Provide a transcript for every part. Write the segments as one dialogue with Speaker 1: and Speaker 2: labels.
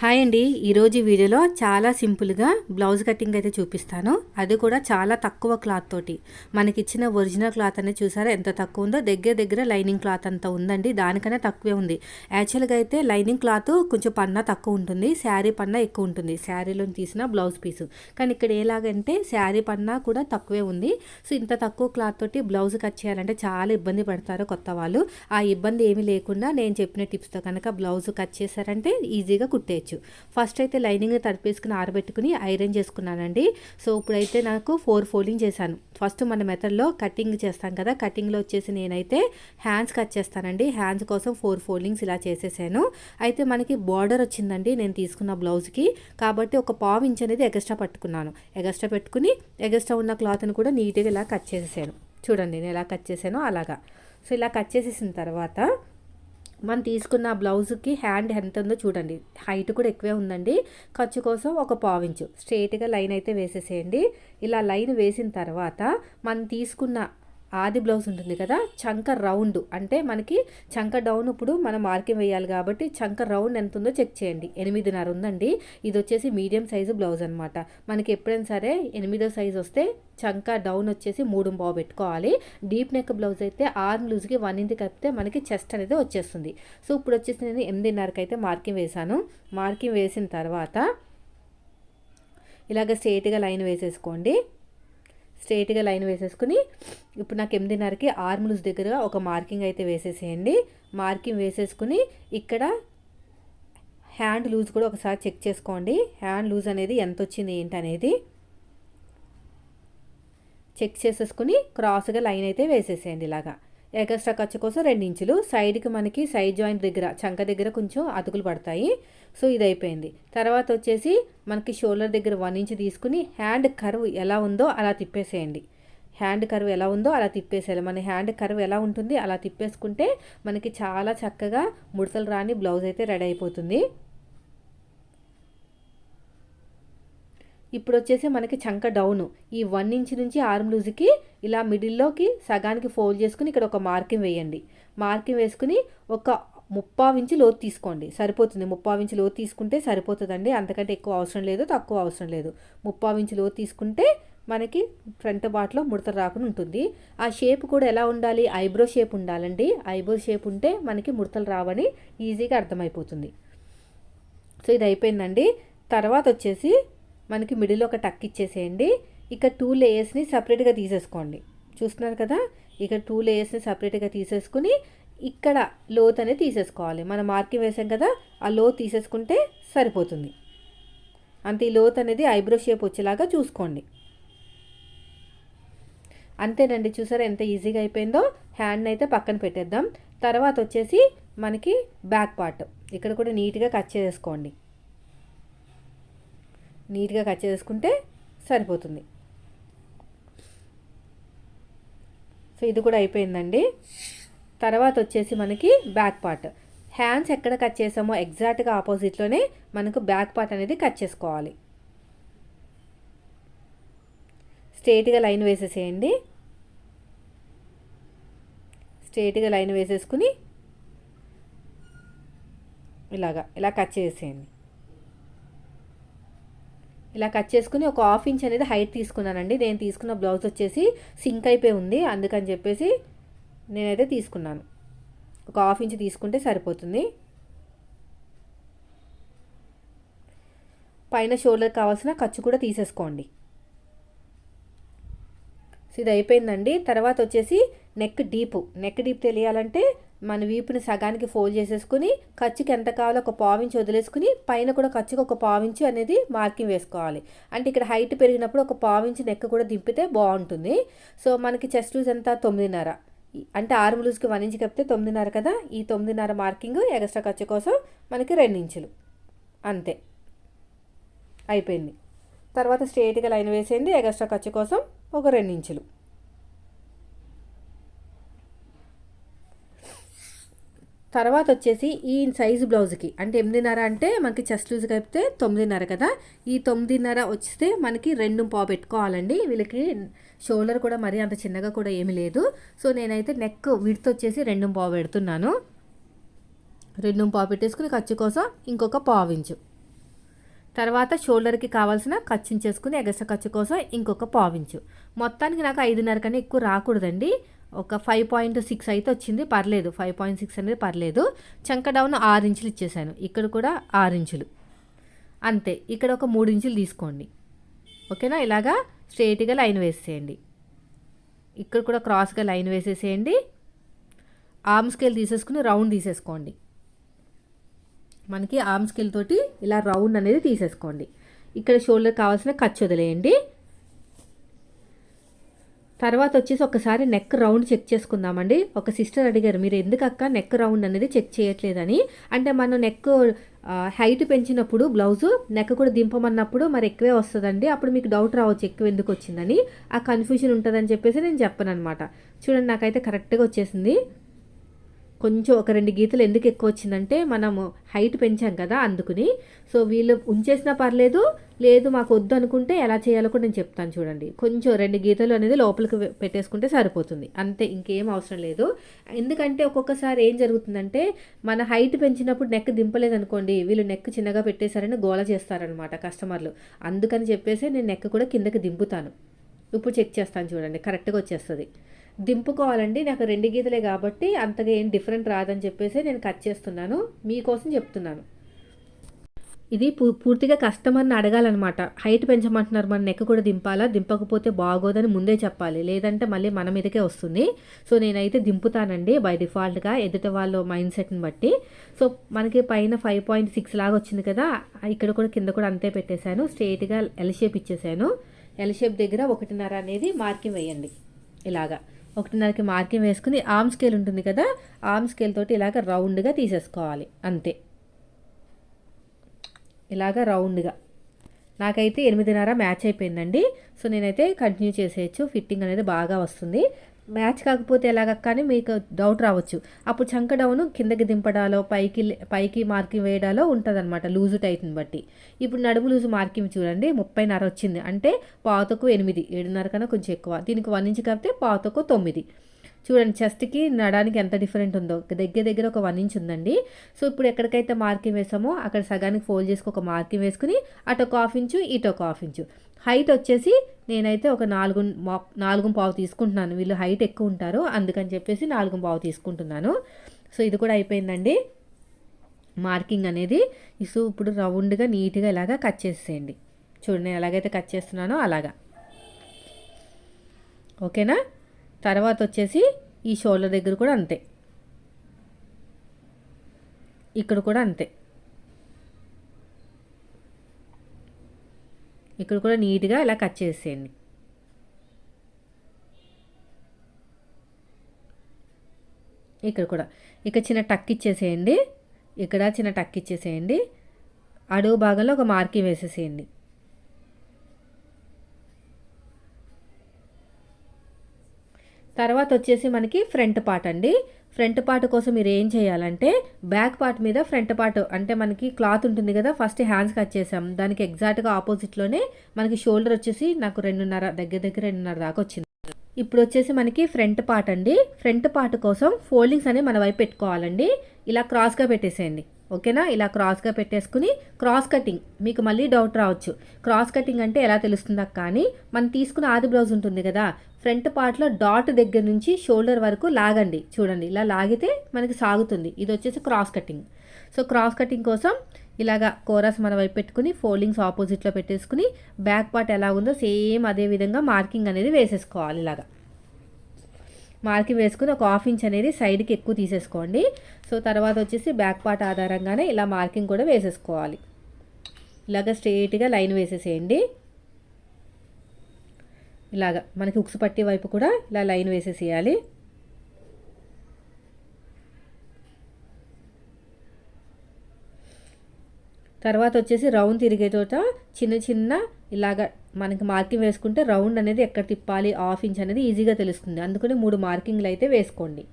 Speaker 1: Hi అండి. ఈరోజు వీడియోలో చాలా సింపుల్గా బ్లౌజ్ కటింగ్ అయితే చూపిస్తాను. అది కూడా చాలా తక్కువ క్లాత్ తోటి. మనకి ఇచ్చిన ఒరిజినల్ క్లాత్ అనేది చూసారా ఎంత తక్కువ ఉందో? దగ్గర దగ్గర లైనింగ్ క్లాత్ అంత ఉందండి. దానికన్నా తక్కువే ఉంది. యాక్చువల్గా అయితే లైనింగ్ క్లాత్ కొంచెం పన్నా తక్కువ ఉంటుంది. శారీ పన్నా ఎక్కువ ఉంటుంది. శారీలో తీసిన బ్లౌజ్ పీసు. కానీ ఇక్కడ ఎలాగంటే శారీ పన్నా కూడా తక్కువే ఉంది. సో ఇంత తక్కువ క్లాత్ తోటి బ్లౌజ్ కట్ చేయాలంటే చాలా ఇబ్బంది పడతారు కొత్త వాళ్ళు. ఆ ఇబ్బంది ఏమీ లేకుండా నేను చెప్పిన టిప్స్తో కనుక బ్లౌజ్ కట్ చేశారంటే ఈజీగా కుట్టేయచ్చు. ఫస్ట్ అయితే లైనింగ్ తడిపేసుకుని ఆరబెట్టుకుని ఐరన్ చేసుకున్నానండి. సో ఇప్పుడైతే నాకు ఫోర్ ఫోల్డింగ్ చేశాను. ఫస్ట్ మన మెథడ్లో కటింగ్ చేస్తాం కదా కటింగ్లో వచ్చేసి నేనైతే హ్యాండ్స్ కట్ చేస్తానండి. హ్యాండ్స్ కోసం ఫోర్ ఫోల్డింగ్స్ ఇలా చేసేసాను. అయితే మనకి బార్డర్ వచ్చిందండి నేను తీసుకున్న బ్లౌజ్కి కాబట్టి ఒక పావు ఇంచ్ అనేది ఎగస్ట్రా పట్టుకున్నాను. ఎగస్ట్రా పెట్టుకుని ఎగస్ట్రా ఉన్న క్లాత్ని కూడా నీట్గా ఇలా కట్ చేసేసాను. చూడండి నేను ఎలా కట్ చేశానో అలాగా. సో ఇలా కట్ చేసేసిన తర్వాత మనం తీసుకున్న బ్లౌజ్కి హ్యాండ్ ఎంత ఉందో చూడండి. హైట్ కూడా ఎక్కువే ఉందండి. ఖర్చు కోసం ఒక పావించు స్ట్రైట్గా లైన్ అయితే వేసేసేయండి. ఇలా లైన్ వేసిన తర్వాత మనం తీసుకున్న ఆది బ్లౌజ్ ఉంటుంది కదా చంక రౌండ్. అంటే మనకి చంక డౌన్ ఇప్పుడు మనం మార్కింగ్ వేయాలి కాబట్టి చంక రౌండ్ ఎంత ఉందో చెక్ చేయండి. ఎనిమిదిన్నర ఉందండి. ఇది వచ్చేసి మీడియం సైజు బ్లౌజ్ అనమాట మనకి ఎప్పుడైనా సరే ఎనిమిదో సైజు వస్తే చంక డౌన్ వచ్చేసి మూడు పావు పెట్టుకోవాలి. డీప్ నెక్ బ్లౌజ్ అయితే ఆర్మ్ లూజ్కి వన్ ఇంటికి కప్పితే మనకి చెస్ట్ అనేది వచ్చేస్తుంది. సో ఇప్పుడు వచ్చేసి నేను ఎనిమిదిన్నరకి అయితే మార్కింగ్ వేశాను. మార్కింగ్ వేసిన తర్వాత ఇలాగ స్ట్రేట్గా లైన్ వేసేసుకోండి. స్ట్రేట్గా లైన్ వేసేసుకుని ఇప్పుడు నాకు ఎనిమిదిన్నరకి ఆర్మ్ లూజ్ దగ్గర ఒక మార్కింగ్ అయితే వేసేసేయండి. మార్కింగ్ వేసేసుకుని ఇక్కడ హ్యాండ్ లూజ్ కూడా ఒకసారి చెక్ చేసుకోండి. హ్యాండ్ లూజ్ అనేది ఎంత వచ్చింది ఏంటి అనేది. చెక్ చేసేసుకుని క్రాస్గా లైన్ అయితే వేసేసేయండి ఇలాగా. ఎగస్ట్రా ఖర్చు కోసం రెండు ఇంచులు. సైడ్కి మనకి సైడ్ జాయింట్ దగ్గర చంక దగ్గర కొంచెం అతుకులు పడతాయి. సో ఇది అయిపోయింది. తర్వాత వచ్చేసి మనకి షోల్డర్ దగ్గర వన్ ఇంచ్ తీసుకుని హ్యాండ్ కర్వ్ ఎలా ఉందో అలా తిప్పేసేయండి. హ్యాండ్ కర్వ్ ఎలా ఉందో అలా తిప్పేసేయాలి. మన హ్యాండ్ కర్వ్ ఎలా ఉంటుంది అలా తిప్పేసుకుంటే మనకి చాలా చక్కగా ముడతలు రాని బ్లౌజ్ అయితే రెడీ అయిపోతుంది. ఇప్పుడు వచ్చేసి మనకి చంక డౌన్. ఈ వన్ ఇంచ్ నుంచి ఆర్మ్ లూజ్కి ఇలా మిడిల్లోకి సగానికి ఫోల్డ్ చేసుకుని ఇక్కడ ఒక మార్కింగ్ వేయండి. మార్కింగ్ వేసుకుని ఒక ముప్పావు ఇంచు లోతు తీసుకోండి. సరిపోతుంది. ముప్పావు ఇంచు లోతు తీసుకుంటే సరిపోతుందండి. అంతకంటే ఎక్కువ అవసరం లేదు తక్కువ అవసరం లేదు. ముప్పావు ఇంచు లోతు తీసుకుంటే మనకి ఫ్రంట్ బాట్లో ముడత రాకుండా ఉంటుంది. ఆ షేప్ కూడా ఎలా ఉండాలి? ఐబ్రో షేప్ ఉండాలండి. ఐబ్రో షేప్ ఉంటే మనకి ముడతలు రావని ఈజీగా అర్థమైపోతుంది. సో ఇది అయిపోయిందండి. తర్వాత వచ్చేసి మనకి మిడిల్ ఒక టక్ ఇచ్చేసేయండి. ఇక టూ లేయర్స్ని సపరేట్గా తీసేసుకోండి. చూస్తున్నారు కదా? ఇక టూ లేయర్స్ని సపరేట్గా తీసేసుకుని ఇక్కడ లోత్ అనేది తీసేసుకోవాలి. మనం మార్కింగ్ వేసాం కదా? ఆ లోత్ తీసేసుకుంటే సరిపోతుంది. అంతే ఈ లోత్ అనేది ఐబ్రో షేప్ వచ్చేలాగా చూసుకోండి. అంతేనండి చూసారా ఎంత ఈజీగా అయిపోయిందో? హ్యాండ్ అయితే పక్కన పెట్టేద్దాం. తర్వాత వచ్చేసి మనకి బ్యాక్ పార్ట్. ఇక్కడ కూడా నీట్గా కట్ చేసుకోండి. నీట్గా కట్ చేసుకుంటే సరిపోతుంది. సో ఇది కూడా అయిపోయిందండి. తర్వాత వచ్చేసి మనకి బ్యాక్ పార్ట్. హ్యాండ్స్ ఎక్కడ కట్ చేసామో ఎగ్జాక్ట్గా ఆపోజిట్లోనే మనకు బ్యాక్ పార్ట్ అనేది కట్ చేసుకోవాలి. స్ట్రేట్గా లైన్ వేసేసేయండి. స్ట్రేట్గా లైన్ వేసేసుకుని ఇలాగా ఇలా కట్ చేసేయండి. ఇలా కట్ చేసుకుని ఒక హాఫ్ ఇంచ్ అనేది హైట్ తీసుకున్నానండి. నేను తీసుకున్న బ్లౌజ్ వచ్చేసి సింక్ అయిపోయి ఉంది. అందుకని చెప్పేసి నేనైతే తీసుకున్నాను. ఒక హాఫ్ ఇంచ్ తీసుకుంటే సరిపోతుంది. పైన షోల్డర్ కావాల్సిన ఖర్చు కూడా తీసేసుకోండి. సో ఇది అయిపోయిందండి. తర్వాత వచ్చేసి నెక్ డీప్. నెక్ డీప్ తెలియాలంటే మన వీపుని సగానికి ఫోల్డ్ చేసేసుకుని ఖర్చుకి ఎంత కావాలో ఒక పావించి వదిలేసుకుని పైన కూడా ఖర్చుకి ఒక పావించి అనేది మార్కింగ్ వేసుకోవాలి. అంటే ఇక్కడ హైట్ పెరిగినప్పుడు ఒక పావించి నెక్ కూడా దింపితే బాగుంటుంది. సో మనకి చెస్ట్ లూజ్ ఎంత? తొమ్మిదిన్నర. అంటే ఆరు లూజ్కి వన్ ఇంచ్ కప్పితే తొమ్మిదిన్నర కదా? ఈ తొమ్మిదిన్నర మార్కింగ్ ఎక్స్ట్రా ఖర్చు కోసం మనకి రెండు ఇంచులు. అంతే. అయిపోయింది. తర్వాత స్ట్రేట్గా లైన్ వేసేయండి. ఎక్స్ట్రా ఖర్చు కోసం ఒక రెండు ఇంచులు తర్వాత వచ్చేసి ఈ సైజు బ్లౌజ్కి. అంటే ఎనిమిదిన్నర అంటే మనకి చెస్ట్ లూజ్ కలిపితే తొమ్మిదిన్నర కదా? ఈ తొమ్మిదిన్నర వస్తే మనకి రెండు పావు పెట్టుకోవాలండి. వీళ్ళకి షోల్డర్ కూడా మరీ అంత చిన్నగా కూడా ఏమీ లేదు. సో నేనైతే నెక్ విడ్త్ వచ్చేసి రెండు పావు పెడుతున్నాను. రెండు పావు పెట్టేసుకుని ఖర్చు కోసం ఇంకొక పావు ఇంచు. తర్వాత షోల్డర్కి కావాల్సిన ఖర్చుని చేసుకుని ఎగస్ట్రా ఖర్చు కోసం ఇంకొక పావించు. మొత్తానికి నాకు ఐదున్నర కన్నా ఎక్కువ రాకూడదండి. ఒక ఫైవ్ పాయింట్ సిక్స్ అయితే వచ్చింది పర్లేదు. ఫైవ్ పాయింట్ సిక్స్ అనేది పర్లేదు. చంక డౌన్ ఆరు ఇంచులు ఇచ్చేసాను. ఇక్కడ కూడా ఆరు ఇంచులు. అంతే. ఇక్కడ ఒక మూడు ఇంచులు తీసుకోండి. ఓకేనా? ఇలాగా స్ట్రేట్గా లైన్ వేసేయండి. ఇక్కడ కూడా క్రాస్గా లైన్ వేసేసేయండి. ఆర్మ్ స్కేల్ తీసేసుకుని రౌండ్ తీసేసుకోండి. మనకి ఆర్మ్ స్కిల్ తోటి ఇలా రౌండ్ అనేది తీసేసుకోండి. ఇక్కడ షోల్డర్ కావాల్సిన ఖర్చు వదిలేయండి. తర్వాత వచ్చేసి ఒకసారి నెక్ రౌండ్ చెక్ చేసుకుందామండి. ఒక సిస్టర్ అడిగారు మీరు ఎందుకు అక్క నెక్ రౌండ్ అనేది చెక్ చేయట్లేదని? అంటే మనం నెక్ హైట్ పెంచినప్పుడు బ్లౌజు నెక్ కూడా దింపమన్నప్పుడు మరి ఎక్కువే వస్తుందండి. అప్పుడు మీకు డౌట్ రావచ్చు ఎక్కువ ఎందుకు వచ్చిందని? ఆ కన్ఫ్యూజన్ ఉంటుందని చెప్పేసి నేను చెప్పను అనమాట చూడండి నాకైతే కరెక్ట్గా వచ్చేసింది. కొంచెం ఒక రెండు గీతలు ఎందుకు ఎక్కువ వచ్చిందంటే మనము హైట్ పెంచాం కదా అందుకుని. సో వీళ్ళు ఉంచేసినా పర్లేదు లేదు మాకు వద్దు అనుకుంటే ఎలా చేయాలో కూడా నేను చెప్తాను చూడండి. కొంచెం రెండు గీతలు అనేది లోపలికి పెట్టేసుకుంటే సరిపోతుంది. అంతే ఇంకేం అవసరం లేదు. ఎందుకంటే ఒక్కొక్కసారి ఏం జరుగుతుందంటే మన హైట్ పెంచినప్పుడు నెక్ దింపలేదు అనుకోండి వీళ్ళు నెక్ చిన్నగా పెట్టేశారని గోల చేస్తారనమాట కస్టమర్లు. అందుకని చెప్పేసి నేను నెక్ కూడా కిందకి దింపుతాను. ఇప్పుడు చెక్ చేస్తాను చూడండి కరెక్ట్గా వచ్చేస్తుంది. దింపుకోవాలండి. నాకు రెండు గీతలే కాబట్టి అంతగా ఏం డిఫరెంట్ రాదని చెప్పేసి నేను కట్ చేస్తున్నాను. మీకోసం చెప్తున్నాను. ఇది పూ పూర్తిగా కస్టమర్ని అడగాలన్నమాట. హైట్ పెంచమంటున్నారు. మన నెక్ కూడా దింపాలా? దింపకపోతే బాగోదని ముందే చెప్పాలి. లేదంటే మళ్ళీ మన మీదకే వస్తుంది. సో నేనైతే దింపుతానండి బై డిఫాల్ట్గా ఎదుట వాళ్ళ మైండ్ సెట్ని బట్టి. సో మనకి పైన ఫైవ్ పాయింట్ సిక్స్ లాగా వచ్చింది కదా ఇక్కడ కూడా కింద కూడా అంతే పెట్టేశాను. స్ట్రైట్గా ఎల్ షేప్ ఇచ్చేసాను ఎల్ షేప్ దగ్గర ఒకటిన్నర అనేది మార్కింగ్ వేయండి. ఇలాగా. ఒకటిన్నరకి మార్కింగ్ వేసుకుని ఆమ్ స్కేల్ ఉంటుంది కదా ఆమ్ స్కేల్ తోటి ఇలాగ రౌండ్గా తీసేసుకోవాలి అంతే. ఇలాగ రౌండ్గా. నాకైతే ఎనిమిదిన్నర మ్యాచ్ అయిపోయిందండి. సో నేనైతే కంటిన్యూ చేసేయచ్చు. ఫిట్టింగ్ అనేది బాగా వస్తుంది. మ్యాచ్ కాకపోతే ఎలాగా కానీ మీకు డౌట్ రావచ్చు. అప్పుడు చంక డౌన్ కిందకి దింపడాలో పైకి పైకి మార్కింగ్ వేయడాలో ఉంటుంది అనమాట లూజు టైట్ని బట్టి. ఇప్పుడు నడుము లూజు మార్కింగ్ చూడండి ముప్పైన్నర వచ్చింది. అంటే పాతకు ఎనిమిది ఏడున్నర కన్నా కొంచెం ఎక్కువ. దీనికి వన్ ఇంచ్ కాబట్టి పాతకు తొమ్మిది. చూడండి చెస్ట్కి నడానికి ఎంత డిఫరెంట్ ఉందో. దగ్గర దగ్గర ఒక వన్ ఇంచ్ ఉందండి. సో ఇప్పుడు ఎక్కడికైతే మార్కింగ్ వేసామో అక్కడ సగానికి ఫోల్డ్ చేసుకు ఒక మార్కింగ్ వేసుకుని అటు ఒక హాఫ్ ఇంచు ఇటు ఒక హాఫ్ ఇంచు హైట్ వచ్చేసి నేనైతే ఒక నాలుగు నాలుగు పావు తీసుకుంటున్నాను. వీళ్ళు హైట్ ఎక్కువ ఉంటారు అందుకని చెప్పేసి నాలుగు పావు తీసుకుంటున్నాను. సో ఇది కూడా అయిపోయిందండి. మార్కింగ్ అనేది సో ఇప్పుడు రౌండ్గా నీట్గా ఇలాగా కట్ చేసేయండి. చూడండి ఎలాగైతే కట్ చేస్తున్నానో అలాగా. ఓకేనా? తర్వాత వచ్చేసి ఈ షోల్డర్ దగ్గర కూడా అంతే. ఇక్కడ కూడా అంతే. ఇక్కడ కూడా నీట్గా ఇలా కట్ చేసేయండి. ఇక్కడ కూడా. ఇక చిన్న టక్ ఇచ్చేసేయండి. ఇక్కడ చిన్న టక్ ఇచ్చేసేయండి. అడుగు భాగంలో ఒక మార్కింగ్ వేసేసేయండి. తర్వాత వచ్చేసి మనకి ఫ్రంట్ పార్ట్ అండి. ఫ్రంట్ పార్ట్ కోసం మీరు ఏం చేయాలంటే బ్యాక్ పార్ట్ మీద ఫ్రంట్ పార్ట్ అంటే మనకి క్లాత్ ఉంటుంది కదా ఫస్ట్ హ్యాండ్స్ కట్ చేసాం. దానికి ఎగ్జాక్ట్గా ఆపోజిట్లోనే మనకి షోల్డర్ వచ్చేసి నాకు రెండున్నర దగ్గర దగ్గర రెండున్నర దాకా వచ్చింది. ఇప్పుడు వచ్చేసి మనకి ఫ్రంట్ పార్ట్ అండి. ఫ్రంట్ పార్ట్ కోసం ఫోల్డింగ్స్ అనేవి మన వైపు పెట్టుకోవాలండి. ఇలా క్రాస్గా పెట్టేసేయండి. ఓకేనా? ఇలా క్రాస్గా పెట్టేసుకుని క్రాస్ కటింగ్ మీకు మళ్ళీ డౌట్ రావచ్చు. క్రాస్ కటింగ్ అంటే ఎలా తెలుస్తుందా కానీ మనం తీసుకున్న ఆది బ్లౌజ్ ఉంటుంది కదా ఫ్రంట్ పార్ట్లో డాట్ దగ్గర నుంచి షోల్డర్ వరకు లాగండి. చూడండి ఇలా లాగితే మనకి సాగుతుంది. ఇది వచ్చేసి cross cutting. So cross cutting కోసం ఇలాగా కోరస్ మన వైపు పెట్టుకుని ఫోల్డింగ్స్ ఆపోజిట్లో పెట్టేసుకుని బ్యాక్ పార్ట్ ఎలా ఉందో సేమ్ అదే విధంగా మార్కింగ్ అనేది వేసేసుకోవాలి ఇలాగా. మార్కింగ్ వేసుకుని ఒక హాఫ్ ఇంచ్ అనేది సైడ్కి ఎక్కువ తీసేసుకోండి. సో తర్వాత వచ్చేసి బ్యాక్ పార్ట్ ఆధారంగానే ఇలా మార్కింగ్ కూడా వేసేసుకోవాలి. ఇలాగ స్ట్రెయిట్గా లైన్ వేసేసేయండి. ఇలాగ మనకి ఉక్సు పట్టి వైపు కూడా ఇలా లైన్ వేసేసేయాలి. తర్వాత వచ్చేసి రౌండ్ తిరిగే చోట చిన్న చిన్న ఇలాగ మనకి మార్కింగ్ వేసుకుంటే రౌండ్ అనేది ఎక్కడ తిప్పాలి హాఫ్ ఇంచ్ అనేది ఈజీగా తెలుస్తుంది. అందుకని మూడు మార్కింగ్లు అయితే వేసుకోండి.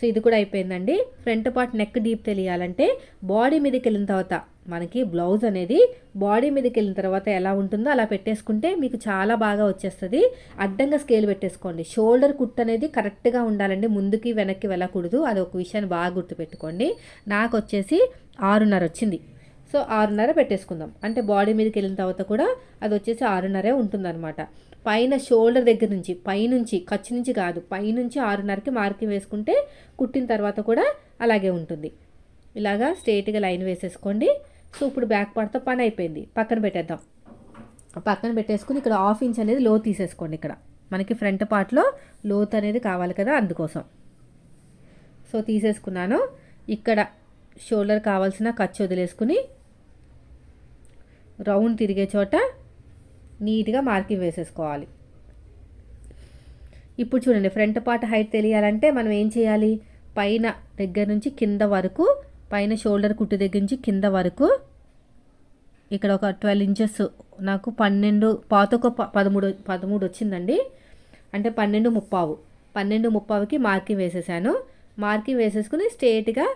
Speaker 1: సో ఇది కూడా అయిపోయిందండి. ఫ్రంట్ పార్ట్ నెక్ డీప్ తెలియాలంటే బాడీ మీదకి వెళ్ళిన తర్వాత మనకి బ్లౌజ్ అనేది బాడీ మీదకి వెళ్ళిన తర్వాత ఎలా ఉంటుందో అలా పెట్టేసుకుంటే మీకు చాలా బాగా వచ్చేస్తుంది. అడ్డంగా స్కేల్ పెట్టేసుకోండి. షోల్డర్ కుట్ అనేది కరెక్ట్గా ఉండాలండి. ముందుకి వెనక్కి వెళ్ళకూడదు. అది ఒక విషయాన్ని బాగా గుర్తుపెట్టుకోండి. నాకు వచ్చేసి ఆరున్నర వచ్చింది. సో ఆరున్నర పెట్టేసుకుందాం. అంటే బాడీ మీదకి వెళ్ళిన తర్వాత కూడా అది వచ్చేసి ఆరున్నరే ఉంటుందన్నమాట. పైన షోల్డర్ దగ్గర నుంచి పైనుంచి ఖర్చు నుంచి కాదు పైనుంచి ఆరున్నరకి మార్కింగ్ వేసుకుంటే కుట్టిన తర్వాత కూడా అలాగే ఉంటుంది. ఇలాగా స్ట్రేట్గా లైన్ వేసేసుకోండి. సో ఇప్పుడు బ్యాక్ పార్ట్తో పని అయిపోయింది. పక్కన పెట్టేద్దాం. పక్కన పెట్టేసుకుని ఇక్కడ హాఫ్ ఇంచ్ అనేది లో తీసేసుకోండి ఇక్కడ. మనకి ఫ్రంట్ పార్ట్లో లోత్ అనేది కావాలి కదా అందుకోసం. సో తీసేసుకున్నాను. ఇక్కడ షోల్డర్ కావాల్సిన ఖర్చు వదిలేసుకుని రౌండ్ తిరిగే చోట నీట్గా మార్కింగ్ వేసేసుకోవాలి. ఇప్పుడు చూడండి ఫ్రంట్ పార్ట్ హైట్ తెలియాలంటే మనం ఏం చేయాలి? పైన దగ్గర నుంచి కింద వరకు పైన షోల్డర్ కుట్టు దగ్గర నుంచి కింద వరకు ఇక్కడ ఒక ట్వెల్వ్ ఇంచెస్ నాకు పన్నెండు పాత ఒక పదమూడు పదమూడు వచ్చిందండి. అంటే పన్నెండు ముప్పావు. పన్నెండు ముప్పావుకి మార్కింగ్ వేసేసాను. మార్కింగ్ వేసేసుకుని స్ట్రేట్గా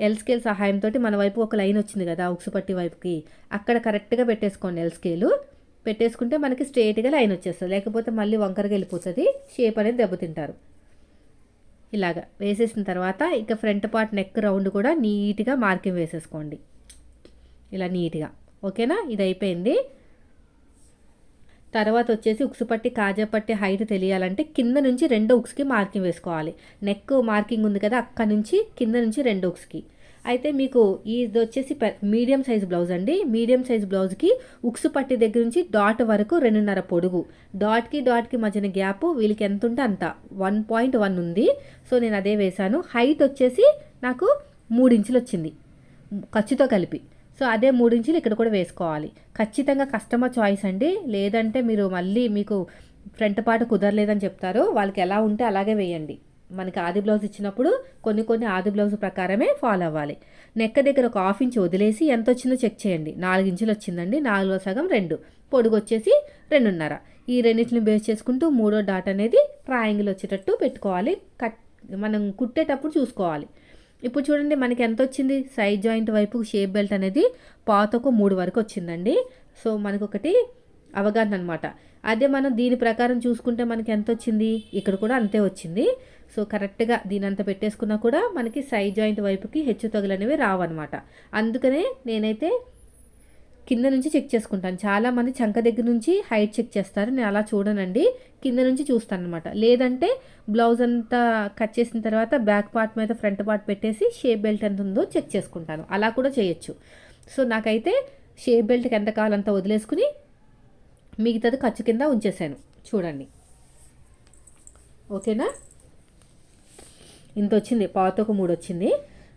Speaker 1: ఎల్ స్కేల్ సహాయంతో మన వైపు ఒక లైన్ వచ్చింది కదా ఉక్సుపట్టి వైపుకి. అక్కడ కరెక్ట్గా పెట్టేసుకోండి ఎల్ స్కేలు పెట్టేసుకుంటే మనకి స్ట్రేట్గా లైన్ వచ్చేస్తుంది. లేకపోతే మళ్ళీ వంకరగా వెళ్ళిపోతుంది. షేప్ అనేది దెబ్బతింటారు. ఇలాగా వేసేసిన తర్వాత ఇక ఫ్రంట్ పార్ట్ నెక్ రౌండ్ కూడా నీట్గా మార్కింగ్ వేసేసుకోండి. ఇలా నీట్గా. ఓకేనా? ఇది అయిపోయింది. తర్వాత వచ్చేసి ఉక్సు పట్టి కాజా పట్టి హైట్ తెలియాలంటే కింద నుంచి రెండు ఉక్స్కి మార్కింగ్ వేసుకోవాలి. నెక్ మార్కింగ్ ఉంది కదా అక్కడ నుంచి కింద నుంచి రెండు ఉక్స్కి. అయితే మీకు ఇది వచ్చేసి మీడియం సైజ్ బ్లౌజ్ అండి. మీడియం సైజ్ బ్లౌజ్కి ఉక్సు పట్టి దగ్గర నుంచి డాట్ వరకు రెండున్నర పొడుగు. డాట్కి డాట్కి మధ్యన గ్యాప్ వీళ్ళకి ఎంత ఉంటే అంత. వన్ పాయింట్ వన్ ఉంది. సో నేను అదే వేశాను. హైట్ వచ్చేసి నాకు మూడు ఇంచులు వచ్చింది. ఖర్చుతో కలిపి. సో అదే మూడు ఇంచులు ఇక్కడ కూడా వేసుకోవాలి. ఖచ్చితంగా కస్టమర్ చాయిస్ అండి. లేదంటే మీరు మళ్ళీ మీకు ఫ్రంట్ పార్ట్ కుదరలేదని చెప్తారు. వాళ్ళకి ఎలా ఉంటే అలాగే వేయండి. మనకి ఆది బ్లౌజ్ ఇచ్చినప్పుడు కొన్ని కొన్ని ఆది బ్లౌజ్ ప్రకారమే ఫాలో అవ్వాలి. నెక్క దగ్గర ఒక హాఫ్ ఇంచ్ వదిలేసి ఎంత వచ్చిందో చెక్ చేయండి. నాలుగు ఇంచులు వచ్చిందండి నాలుగో సగం రెండు. పొడుగు వచ్చేసి రెండున్నర. ఈ రెండింటిని బేస్ చేసుకుంటూ మూడో డాట్ అనేది ట్రయాంగిల్ వచ్చేటట్టు పెట్టుకోవాలి. కట్ మనం కుట్టేటప్పుడు చూసుకోవాలి. ఇప్పుడు చూడండి మనకి ఎంత వచ్చింది? సైడ్ జాయింట్ వైపు షేప్ బెల్ట్ అనేది పాతకు మూడు వరకు వచ్చిందండి. సో మనకు ఒకటి అవగాహన అనమాట అదే మనం దీని ప్రకారం చూసుకుంటే మనకి ఎంత వచ్చింది? ఇక్కడ కూడా అంతే వచ్చింది. సో కరెక్ట్గా దీని అంతా పెట్టేసుకున్నా కూడా మనకి సైడ్ జాయింట్ వైపుకి హెచ్చు తగులనేవి రావన్నమాట. అందుకనే నేనైతే కింద నుంచి చెక్ చేసుకుంటాను. చాలామంది చంక దగ్గర నుంచి హైట్ చెక్ చేస్తారు. నేను అలా చూడనండి. కింద నుంచి చూస్తాను అనమాట లేదంటే బ్లౌజ్ అంతా కట్ చేసిన తర్వాత బ్యాక్ పార్ట్ మీద ఫ్రంట్ పార్ట్ పెట్టేసి షేప్ బెల్ట్ ఎంత ఉందో చెక్ చేసుకుంటాను. అలా కూడా చేయొచ్చు. సో నాకైతే షేప్ బెల్ట్కి ఎంత కావాలంత వదిలేసుకుని మిగతాది ఖర్చు కింద ఉంచేసాను. చూడండి. ఓకేనా? ఇంత వచ్చింది పాత ఒక మూడు వచ్చింది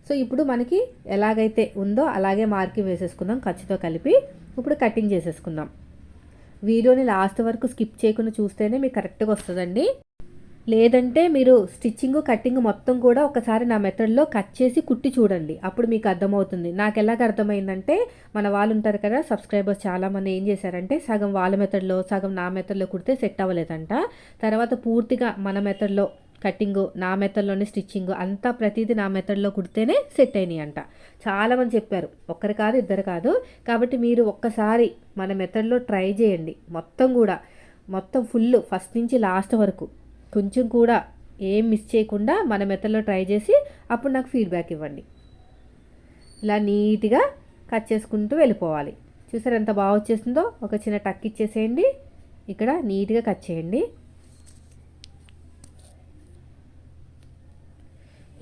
Speaker 1: సో ఇప్పుడు మనకి ఎలాగైతే ఉందో అలాగే మార్కింగ్ వేసేసుకుందాం ఖర్చుతో కలిపి. ఇప్పుడు కటింగ్ చేసేసుకుందాం. వీడియోని లాస్ట్ వరకు స్కిప్ చేయకుండా చూస్తేనే మీకు కరెక్ట్గా వస్తుందండి. లేదంటే మీరు స్టిచ్చింగ్ కట్టింగ్ మొత్తం కూడా ఒకసారి నా మెథడ్లో కట్ చేసి కుట్టి చూడండి. అప్పుడు మీకు అర్థమవుతుంది. నాకు ఎలాగ అర్థమైందంటే మన వాళ్ళు ఉంటారు కదా సబ్స్క్రైబర్స్ చాలామంది ఏం చేశారంటే సగం వాళ్ళ మెథడ్లో సగం నా మెథడ్లో కుడితే సెట్ అవ్వలేదంట. తర్వాత పూర్తిగా మన మెథడ్లో కటింగ్ నా మెథడ్లోనే స్టిచ్చింగ్ అంతా ప్రతిదీ నా మెథడ్లో కుడితేనే సెట్ అయినాయి అంట చాలామంది చెప్పారు ఒక్కరు కాదు ఇద్దరు కాదు. కాబట్టి మీరు ఒక్కసారి మన మెథడ్లో ట్రై చేయండి. మొత్తం కూడా మొత్తం ఫుల్ ఫస్ట్ నుంచి లాస్ట్ వరకు. కొంచెం కూడా ఏం మిస్ చేయకుండా మన మెథడ్లో ట్రై చేసి అప్పుడు నాకు ఫీడ్బ్యాక్ ఇవ్వండి. ఇలా నీట్గా కట్ చేసుకుంటూ వెళ్ళిపోవాలి. చూసారు ఎంత బాగా వచ్చేసిందో? ఒక చిన్న టక్ ఇచ్చేసేయండి. ఇక్కడ నీట్గా కట్ చేయండి.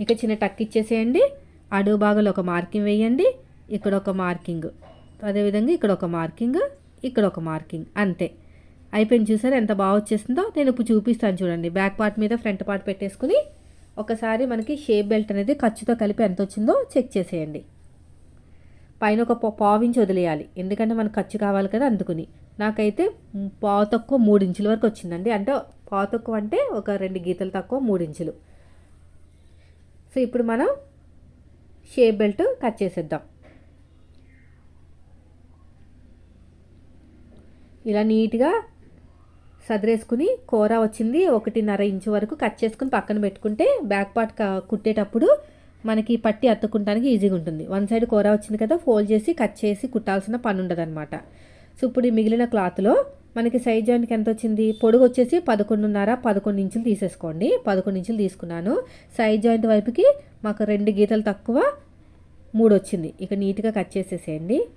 Speaker 1: ఇక చిన్న టక్ ఇచ్చేసేయండి. అడుగు భాగంలో ఒక మార్కింగ్ వేయండి. ఇక్కడ ఒక మార్కింగ్. అదేవిధంగా ఇక్కడ ఒక మార్కింగ్ ఇక్కడ ఒక మార్కింగ్. అంతే. అయిపోయింది చూసారు? ఎంత బాగా వచ్చేసిందో? నేను ఇప్పుడు చూపిస్తాను చూడండి. బ్యాక్ పార్ట్ మీద ఫ్రంట్ పార్ట్ పెట్టేసుకుని ఒకసారి మనకి షేప్ బెల్ట్ అనేది ఖర్చుతో కలిపి ఎంత వచ్చిందో చెక్ చేసేయండి. పైన ఒక పావించి వదిలేయాలి. ఎందుకంటే మనకు ఖర్చు కావాలి కదా అందుకుని. నాకైతే పావు తక్కువ మూడు ఇంచుల వరకు వచ్చిందండి. అంటే పావు తక్కువ అంటే ఒక రెండు గీతలు తక్కువ మూడు ఇంచులు. సో ఇప్పుడు మనం షేప్ బెల్ట్ కట్ చేసేద్దాం. ఇలా నీట్గా సదిరేసుకుని కూర వచ్చింది ఒకటిన్నర ఇంచు వరకు కట్ చేసుకుని పక్కన పెట్టుకుంటే బ్యాక్ పార్ట్ కుట్టేటప్పుడు మనకి పట్టి అత్తుకుంటానికి ఈజీగా ఉంటుంది. వన్ సైడ్ కూర వచ్చింది కదా ఫోల్డ్ చేసి కట్ చేసి కుట్టాల్సిన పని ఉండదనమాట సో ఇప్పుడు ఈ మిగిలిన క్లాత్లో మనకి సైజ్ జాయింట్కి ఎంత వచ్చింది పొడుగు వచ్చేసి పదకొండున్నర పదకొండు ఇంచులు తీసేసుకోండి. పదకొండు ఇంచులు తీసుకున్నాను. సైజ్ జాయింట్ వైపుకి మాకు రెండు గీతలు తక్కువ మూడు వచ్చింది ఇక నీట్గా కట్ చేసేసేయండి.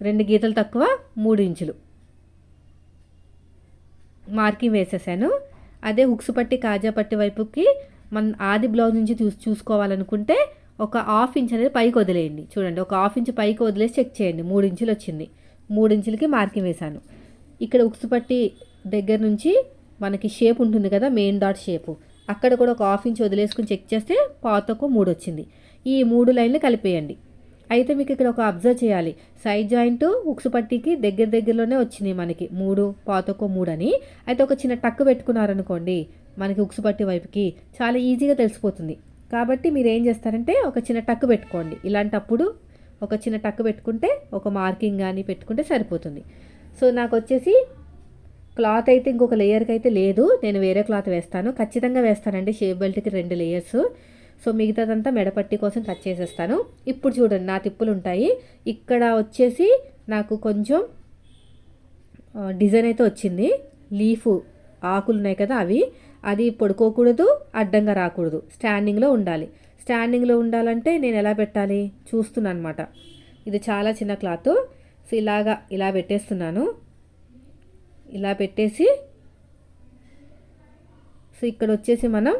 Speaker 1: రెండు గీతలు తక్కువ మూడు ఇంచులు. మార్కింగ్ వేసేసాను. అదే హుక్స్ పట్టి కాజా పట్టి వైపుకి మన ఆది బ్లౌజ్ నుంచి చూసుకోవాలనుకుంటే ఒక హాఫ్ ఇంచ్ అనేది పైకి వదిలేయండి. చూడండి ఒక హాఫ్ ఇంచ్ పైకి వదిలేసి చెక్ చేయండి. మూడు ఇంచులు వచ్చింది. మూడు ఇంచులకి మార్కింగ్ వేశాను. ఇక్కడ ఉక్సు పట్టి దగ్గర నుంచి మనకి షేప్ ఉంటుంది కదా మెయిన్ డాట్ షేపు. అక్కడ కూడా ఒక హాఫ్ ఇంచ్ వదిలేసుకుని చెక్ చేస్తే పాతకు మూడు వచ్చింది. ఈ మూడు లైన్లు కలిపేయండి. అయితే మీకు ఇక్కడ ఒక అబ్జర్వ్ చేయాలి. సైడ్ జాయింట్ ఉక్సుపట్టికి దగ్గర దగ్గరలోనే వచ్చినాయి మనకి. మూడు పాతకో మూడు అని. అయితే ఒక చిన్న టక్కు పెట్టుకున్నారనుకోండి మనకి ఉక్సు పట్టి వైపుకి చాలా ఈజీగా తెలిసిపోతుంది. కాబట్టి మీరు ఏం చేస్తారంటే ఒక చిన్న టక్కు పెట్టుకోండి. ఇలాంటప్పుడు ఒక చిన్న టక్కు పెట్టుకుంటే ఒక మార్కింగ్ కానీ పెట్టుకుంటే సరిపోతుంది. సో నాకు వచ్చేసి క్లాత్ అయితే ఇంకొక లేయర్కి అయితే లేదు. నేను వేరే క్లాత్ వేస్తాను. ఖచ్చితంగా వేస్తానండి. షేప్ బెల్ట్కి రెండు లేయర్స్. సో మిగతాదంతా మెడపట్టి కోసం కట్ చేసేస్తాను. ఇప్పుడు చూడండి నా తిప్పులు ఉంటాయి ఇక్కడ వచ్చేసి నాకు కొంచెం డిజైన్ అయితే వచ్చింది. లీఫ్ ఆకులు ఉన్నాయి కదా అవి. అది పడుకోకూడదు అడ్డంగా రాకూడదు. స్టాండింగ్లో ఉండాలి. స్టాండింగ్లో ఉండాలంటే నేను ఎలా పెట్టాలి? చూస్తున్నాను అనమాట ఇది చాలా చిన్న క్లాత్. సో ఇలాగా ఇలా పెట్టేస్తున్నాను. ఇలా పెట్టేసి సో ఇక్కడ వచ్చేసి మనం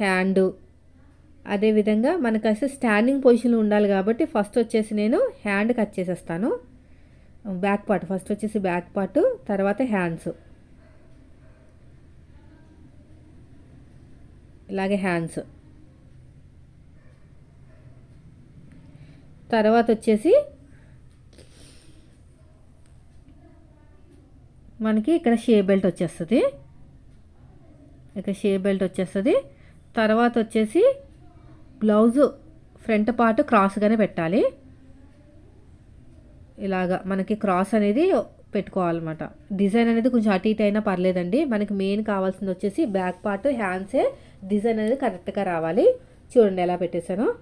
Speaker 1: హ్యాండ్. అదేవిధంగా మనకు అసలు స్టాండింగ్ పొజిషన్లో ఉండాలి కాబట్టి ఫస్ట్ వచ్చేసి నేను హ్యాండ్ కట్ చేసేస్తాను. బ్యాక్ పార్ట్ ఫస్ట్ వచ్చేసి బ్యాక్ పార్ట్ తర్వాత హ్యాండ్స్. ఇలాగే హ్యాండ్స్. తర్వాత వచ్చేసి మనకి ఇక్కడ షే బెల్ట్ వచ్చేస్తుంది. ఇక్కడ షే బెల్ట్ వచ్చేస్తుంది. తర్వాత వచ్చేసి బ్లౌజ్ ఫ్రంట్ పార్ట్ క్రాస్గానే పెట్టాలి. ఇలాగా మనకి క్రాస్ అనేది పెట్టుకోవాలన్నమాట. డిజైన్ అనేది కొంచెం అటు ఇటు అయినా పర్లేదండి. మనకి మెయిన్ కావాల్సింది వచ్చేసి బ్యాక్ పార్ట్ హ్యాండ్సే డిజైన్ అనేది కరెక్ట్గా రావాలి. చూడండి ఎలా పెట్టేశాను.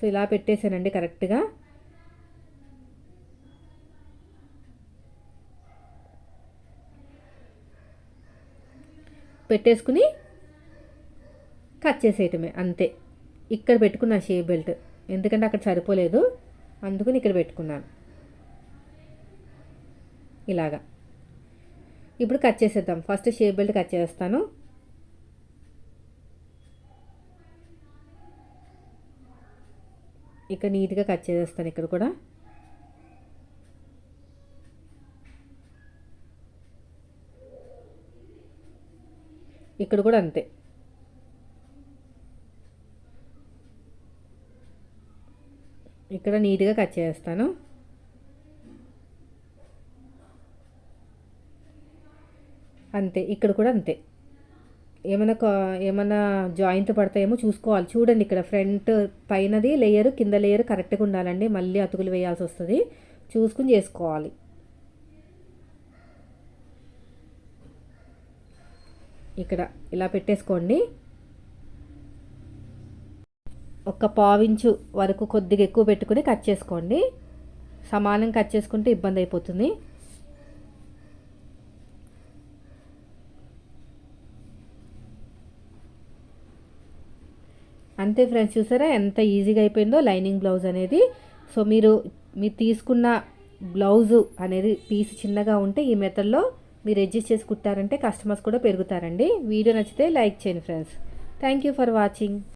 Speaker 1: సో ఇలా పెట్టేశానండి కరెక్ట్గా. పెట్టేసుకుని కట్ చేసేయటమే అంతే. ఇక్కడ పెట్టుకున్నా షేప్ బెల్ట్. ఎందుకంటే అక్కడ సరిపోలేదు. అందుకని ఇక్కడ పెట్టుకున్నాను. ఇలాగా. ఇప్పుడు కట్ చేసేద్దాం. ఫస్ట్ షేప్ బెల్ట్ కట్ చేస్తాను. ఇక్కడ నీట్గా కట్ చేసేస్తాను ఇక్కడ కూడా. ఇక్కడ కూడా అంతే. ఇక్కడ నీట్గా కట్ చేస్తాను. అంతే ఇక్కడ కూడా అంతే. ఏమైనా ఏమైనా జాయింట్ పడతాయేమో చూసుకోవాలి. చూడండి ఇక్కడ ఫ్రంట్ పైనది లేయర్ కింద లేయర్ కరెక్ట్గా ఉండాలండి. మళ్ళీ అతుకులు వేయాల్సి వస్తుంది. చూసుకుని చేసుకోవాలి. ఇక్కడ ఇలా పెట్టేసుకోండి. ఒక పావించు వరకు కొద్దిగా ఎక్కువ పెట్టుకుని కట్ చేసుకోండి. సమానం కట్ చేసుకుంటే ఇబ్బంది అయిపోతుంది. అంతే ఫ్రెండ్స్ చూసారా? ఎంత ఈజీగా అయిపోయిందో లైనింగ్ బ్లౌజ్ అనేది. సో మీరు మీరు తీసుకున్న బ్లౌజు అనేది పీస్ చిన్నగా ఉంటే ఈ మెథడ్లో మీరు అడ్జస్ట్ చేసి కుట్టారంటే కస్టమర్స్ కూడా పెరుగుతారండి. వీడియో నచ్చితే లైక్ చేయండి friends thank you for watching